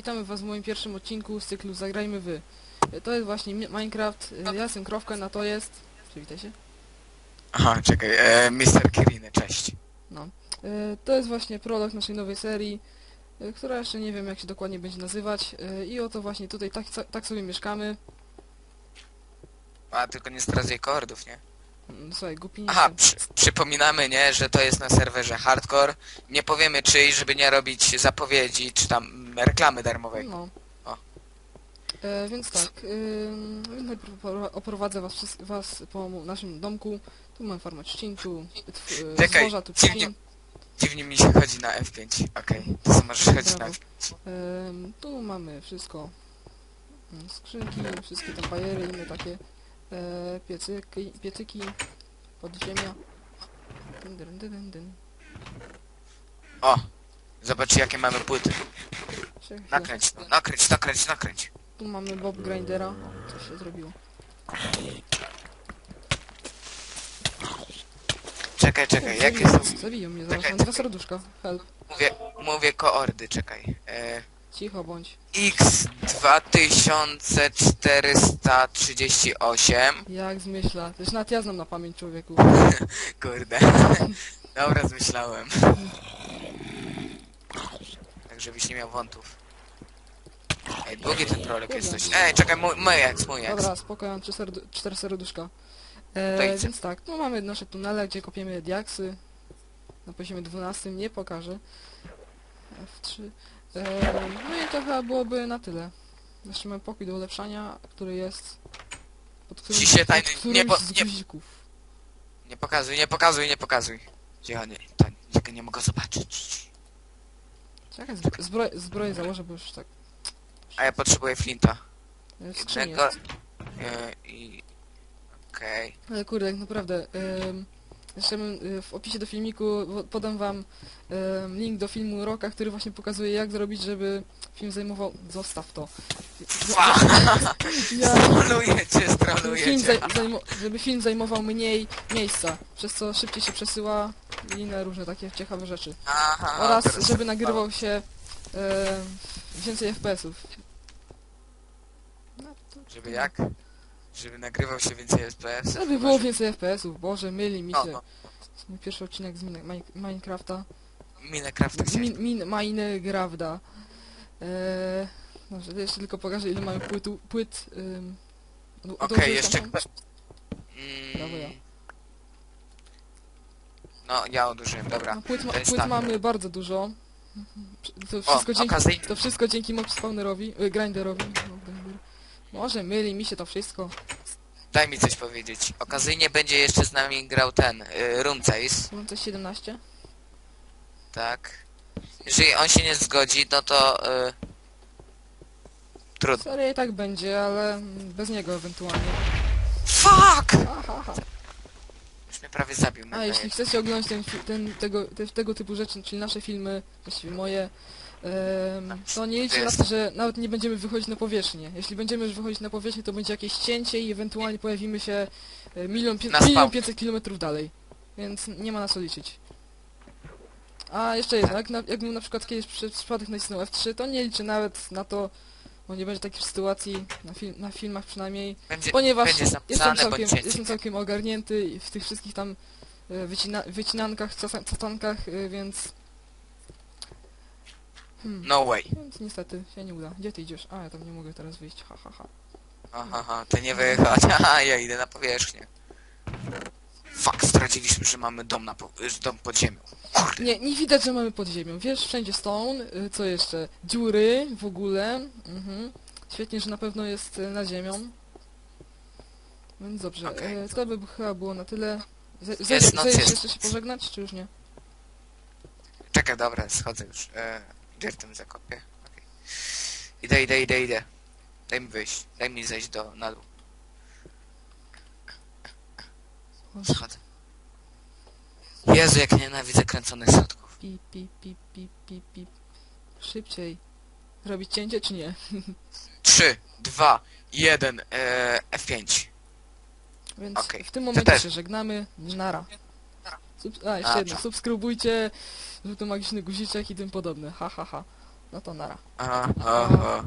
Witamy was w moim pierwszym odcinku z cyklu Zagrajmy Wy. To jest właśnie Mi- Minecraft, e, ja jestem Krowka, na to jest... Przywitaj się. Aha, czekaj, e, Mr. Kiriny, cześć. No. E, To jest właśnie prolog naszej nowej serii, e, która jeszcze nie wiem jak się dokładnie będzie nazywać. E, I oto właśnie tutaj tak, tak sobie mieszkamy. A, tylko nie zdradzaj kordów, nie? Mm, Słuchaj, głupi nie Aha, przy, przypominamy, nie, że to jest na serwerze hardcore. Nie powiemy czyj, żeby nie robić zapowiedzi, czy tam reklamy darmowej. No. O. E, więc tak, więc najpierw opro- oprowadzę was, was po naszym domku. Tu mam farmę trzcinku, tw- e, Czekaj, zboża, tu dziwnie- trzcin. Dziwnie mi się chodzi na F5. Okej, to co możesz chodzić na Brawo. F5. Ym, tu mamy wszystko. Mm, Skrzynki, wszystkie te bajery, inne takie e, piecyki, piecyki, podziemia. Dyn, dyn, dyn, dyn, dyn. O, zobacz jakie mamy płyty. Czekaj chwilę. Nakręć, no, nakręć, nakręć, nakręć. Tu mamy Bob Grindera. Co się zrobiło? Czekaj, czekaj, jakie Zabiją- są... Zabiją mnie zaraz, Czekaj, mam dwa serduszka. Help. Mówię, mówię koordy, czekaj. E, Cicho bądź. X 2438 Jak zmyśla? Też nawet ja znam na pamięć człowieku. Kurde. Dobra, zmyślałem. Tak, żebyś nie miał wątów. Ej, długi ten prolog jest dość... Ej, czekaj, mój, mój eks, mój eks. Dobra, spokojnie, mam trzy serdu- cztery serduszka. To E, idź. więc tak, tu mamy nasze tunele, gdzie kopiemy diaksy. Na poziomie 12, nie pokażę. F3. E, no i to chyba byłoby na tyle. Jeszcze mamy pokój do ulepszania, który jest... Pod którym, Ci się tajny- pod którymś nie po- z nie- guzików. Nie pokazuj, nie pokazuj, nie pokazuj. Cicho, nie, tego nie mogę zobaczyć. Czekaj, zbro- zbroj, zbroję założę, bo już tak... A ja potrzebuję flinta. e, Jednego... jest. E, I... Okej. Ale kurde, jak naprawdę. ym, jeszcze y, w opisie do filmiku wo- podam wam ym, link do filmu Roka, który właśnie pokazuje jak zrobić, żeby film zajmował... Zostaw to. Ja, Stroluję cię, żeby, film zaj, zajmo, żeby film zajmował mniej miejsca, przez co szybciej się przesyła i inne różne takie ciekawe rzeczy. Aha, Oraz teraz- żeby nagrywał się ym, więcej FPS-ów. No, to- Żeby jak? Żeby nagrywał się więcej FPS? Żeby było więcej FPS-ów, Boże, myli mi No, się. no. To jest mój pierwszy odcinek z Min- Min- Minecrafta. Minecraft chciałem. Min, min, Minecrafta. Eee, dobrze, to jeszcze tylko pokażę ile mamy płytu, płyt. Ym, Okej, jeszcze... tam. Brawo ja. Mm, no, ja odłożyłem, dobra. No, płyt, ma, to jest płyt tak. mamy bardzo dużo. To wszystko, dzięki, okazyjnie- to wszystko dzięki mob spawnerowi, y, grinderowi. No, grinder. Może myli mi się to wszystko. Daj mi coś powiedzieć. Okazyjnie będzie jeszcze z nami grał ten, y, Mam coś 17? tak? Jeżeli on się nie zgodzi, no to... Y, trudno. I tak będzie, ale bez niego ewentualnie. Fuck! Ha, ha, ha. Mnie prawie zabił. A jeśli chcecie oglądać ten, fi- ten, tego, te, tego typu rzeczy, czyli nasze filmy, właściwie moje, em, to nie liczcie na to, że nawet nie będziemy wychodzić na powierzchnię. Jeśli będziemy już wychodzić na powierzchnię, to będzie jakieś cięcie i ewentualnie pojawimy się e, milion, pię- Na spawn. milion pięćset kilometrów dalej. Więc nie ma na co liczyć. A jeszcze jedno, jak na, jakbym na przykład kiedyś przez przypadek nacisnął F3, to nie liczę nawet na to, bo nie będzie takich sytuacji, na, fil na filmach przynajmniej, Będzie, Ponieważ będzie jestem całkiem, jestem całkiem ogarnięty w tych wszystkich tam e, wycina, wycinankach, catankach, e, więc... Hmm, No way. więc niestety się nie uda. Gdzie ty idziesz? A, ja tam nie mogę teraz wyjść, ha, ha, ha. Aha, aha, ty nie wyjechać. Aha, ja idę na powierzchnię. Fuck, straciliśmy, że mamy dom na po, że dom pod ziemią. Kurde. Nie, nie widać, że mamy pod ziemią. Wiesz, wszędzie stone, e, co jeszcze? Dziury w ogóle, mhm. Świetnie, że na pewno jest e, nad ziemią. Więc dobrze, Okej. e, to by chyba było na tyle. Ze- Jest Zejdziesz noc, zejdziesz jest. jeszcze się pożegnać, czy już nie? Czekaj, dobra, schodzę już. E, gdzie w tym zakopie? Okej. Idę, idę, idę, idę. Daj mi wyjść. Daj mi zejść do, na dół. Schodzę. Jezu, jak nienawidzę kręconych schodków. Pip, pip, pip, pip, pip, pip. Szybciej. Robić cięcie czy nie? 3, 2, 1, e, F5. Więc Okej. w tym Ty momencie też. się żegnamy. Nara. Sub a, jeszcze A, jedno. Subskrybujcie, żółty magiczny guziczek i tym podobne. Ha, ha, ha. No to nara. Aha, aha.